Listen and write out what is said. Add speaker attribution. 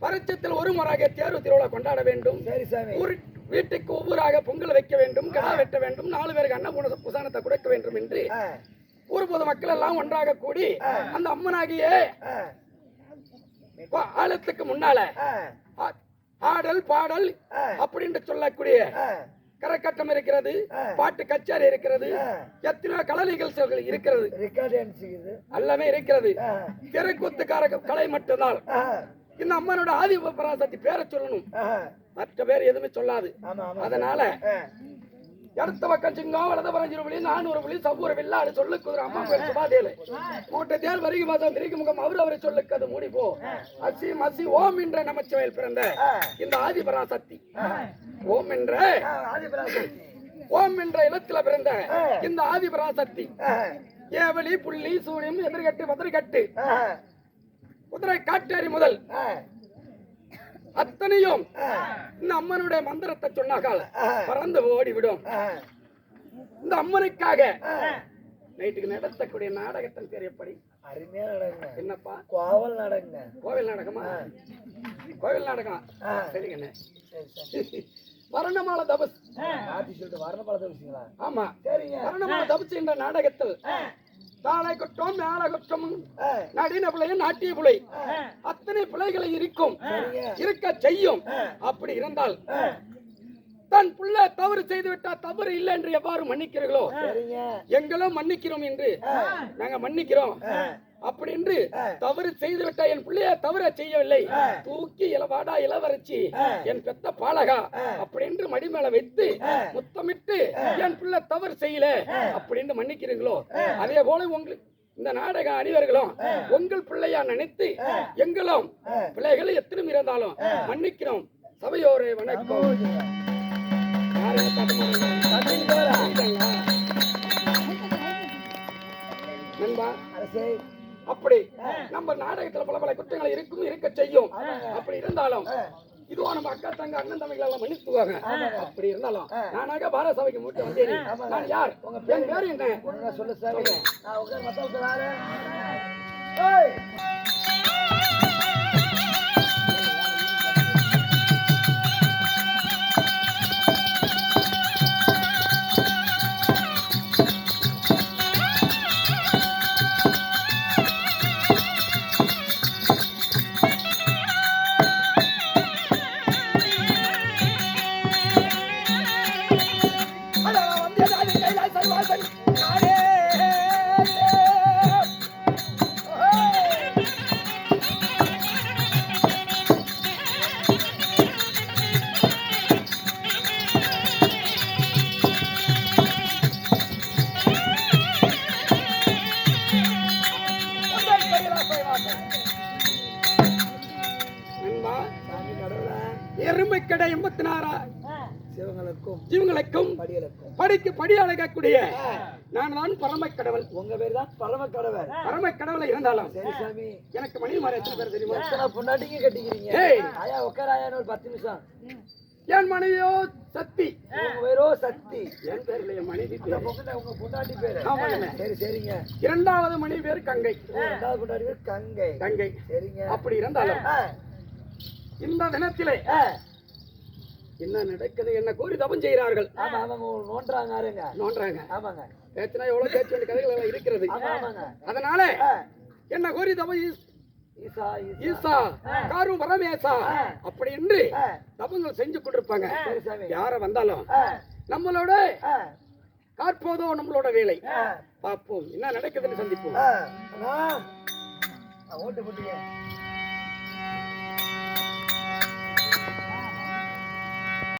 Speaker 1: வருஷத்தில் ஒரு முறையாக தேர்வு திருவிழா கொண்டாட வேண்டும்.
Speaker 2: சரி சாமி.
Speaker 1: ஊர் வீட்டுக்கு ஒவ்வொருவராக பொங்கல் வைக்க வேண்டும் கிடா வெட்ட வேண்டும் நாலு பேருக்கு அன்ன புன- புசானத்தை கொடுக்க வேண்டும் என்று
Speaker 2: ஆ,
Speaker 1: ஊர் பொது மக்கள் எல்லாம் ஒன்றாக கூடி அந்த அம்மனாகிய
Speaker 2: ஆ,
Speaker 1: பா- ஆலயத்துக்கு முன்னால ஆடல் பாடல். அப்படின்னு சொல்லக்கூடிய கரக்கட்டம் இருக்கிறது. பாட்டு கச்சேரி இருக்கிறது. எத்தனையோ கலை நிகழ்ச்சிகள் இருக்கிறது எல்லாமே இருக்கிறது. தெருக்கூத்துக்கார கலை மட்டும்தான். இந்த அம்மனோட ஆதி பராசக்தி பேரை சொல்லணும். மற்ற பேர் எதுவுமே சொல்லாது. அதனால இடத்த பக்கம் சிங்கம் வலது பரஞ்சு புலி நானூறு புலி சவ்வூர் வில்லாடு சொல்லு குதிரை அம்மா பேர் சுபாதேலு. கூட்ட தேர் வருகை மாதம் திரிக்கு முகம் அவர் அவரை சொல்லுக்கு அது மூடி போ. அசி மசி ஓம் என்ற நமச்சிவாயில் பிறந்த இந்த ஆதி பராசக்தி.
Speaker 2: ஆ,
Speaker 1: ஓம் என்ற
Speaker 2: ஆதிபராசக்தி.
Speaker 1: ஓம் என்ற இடத்துல பிறந்த. இந்த ஆதி பராசக்தி.
Speaker 2: ஆ,
Speaker 1: ஏவலி புள்ளி சூனியம் எதிர்கட்டு மதுரைக்கட்டு
Speaker 2: ஆ,
Speaker 1: குதிரை காட்டேரி முதல். அத்தனையும் இந்த அம்மனுடைய மந்திரத்தை சொன்னாக்கால். பறந்து ஓடிவிடும்.
Speaker 2: ஆ,
Speaker 1: இந்த அம்மனுக்காக. நைட்டுக்கு நடத்தக்கூடிய நாடகத்தின் பேர் எப்படி?
Speaker 2: அருமையா நடங்க
Speaker 1: என்னப்பா?
Speaker 2: கோவல் நடங்க
Speaker 1: கோவில் நாடகமா? கோவில் நாடகம். சரிங்கண்ணே.
Speaker 2: சரி சரி.
Speaker 1: வர்ணமால தபஸ்.
Speaker 2: சொல்லிட்டு வரண பழத்தை வச்சுங்களா
Speaker 1: ஆமா.
Speaker 2: சரிங்க.
Speaker 1: வர்ணமால தபஸ் என்ற நாடகத்தில் தாளை குற்றம் மேல குற்றம் நடின பிள்ளை நாட்டிய பிள்ளை. அத்தனை பிள்ளைகளை இருக்கும். இருக்க செய்யும். அப்படி இருந்தால் தன் புள்ள தவறு செய்து விட்டா தவறு இல்லை என்று எவ்வாறு மன்னிக்கிறீர்களோ? எங்களும் மன்னிக்கிறோம் என்று நாங்க மன்னிக்கிறோம். அப்படி என்று தவறு செய்து விட்டா என் பிள்ளைய தவற செய்யவில்லை. தூக்கி இளவாடா இளவரசி. என் பெத்த பாலகா. அப்படி என்று மடி மேல வைத்து முத்தமிட்டு என் பிள்ளை தவறு செய்யல. அப்படின்னு மன்னிக்கிறீங்களோ அதே போல உங்களுக்கு இந்த நாடக அணிவர்களும் உங்கள் பிள்ளையா நினைத்து எங்களும் பிள்ளைகள் எத்தனை இருந்தாலும் மன்னிக்கிறோம். சபையோரே வணக்கம். நண்பா.
Speaker 2: அரசே.
Speaker 1: அப்படி நம்ம நாடகத்துல பல பல குற்றங்கள் இருக்கும் இருக்க செய்யும். அப்படி இருந்தாலும் இதுவா நம்ம அக்கா தங்க அண்ணன் தம்பிகள் எல்லாம் மன்னித்துவாங்க அப்படி இருந்தாலும் நானாக பாரத சபைக்கு மூட்டை வந்தேன். நான் யார்? உங்க பேர் என்ன?
Speaker 2: சொல்லு சாமி.
Speaker 1: எருமைக்கடை எண்பத்தி நாறா
Speaker 2: சிவங்களுக்கும்
Speaker 1: ஜீவங்களுக்கும்
Speaker 2: படிகளுக்கும்.
Speaker 1: படிக்கு படி அழகக்கூடிய நான் தான் பரம கடவுள்.
Speaker 2: உங்க பேர் தான் பரம கடவுள்.
Speaker 1: பரம கடவுளை இருந்தாலும்.
Speaker 2: சரி சாமி.
Speaker 1: எனக்கு மணி மாற எத்தனை பேர் தெரியுமா?
Speaker 2: எத்தனை பொண்டாட்டிங்க கட்டிக்கிறீங்க. ஆயா உட்கார ஆயான்னு ஒரு பத்து நிமிஷம்?
Speaker 1: என் மனைவியோ சக்தி.
Speaker 2: பேரோ சக்தி.
Speaker 1: என் பேர்ல என் மனைவி பேரு.
Speaker 2: உங்க பொண்டாட்டி பேரு.
Speaker 1: ஆமாங்க.
Speaker 2: சரி சரிங்க.
Speaker 1: இரண்டாவது மனைவி பேர் கங்கை.
Speaker 2: ரெண்டாவது பொண்டாட்டி பேர் கங்கை.
Speaker 1: கங்கை.
Speaker 2: சரிங்க.
Speaker 1: அப்படி இருந்தாலும் இந்த தினத்திலே. என்ன நடக்குது? என்ன கோரி தபம் செய்கிறார்கள்?
Speaker 2: ஆமா ஆமாங்க உங்களை நோண்டுறாங்க ஆருங்க
Speaker 1: நோன்றாங்க
Speaker 2: ஆமாங்க.
Speaker 1: பேச்சினா எவ்வளவு பேச்சு வேண்டிய கதைகள் எல்லாம் இருக்கிறது. அதனால என்ன கோரி தபம்
Speaker 2: ஈசா ஈசா.
Speaker 1: ஈசா காரு பரமேசா. அப்படி என்று தபங்கள் செஞ்சு கொண்டிருப்பாங்க. யார வந்தாலும். நம்மளோட காற்போதோ நம்மளோட வேலை. பார்ப்போம். என்ன நடக்குதுன்னு சந்திப்போம்.
Speaker 2: ஓட்டு போட்டீங்க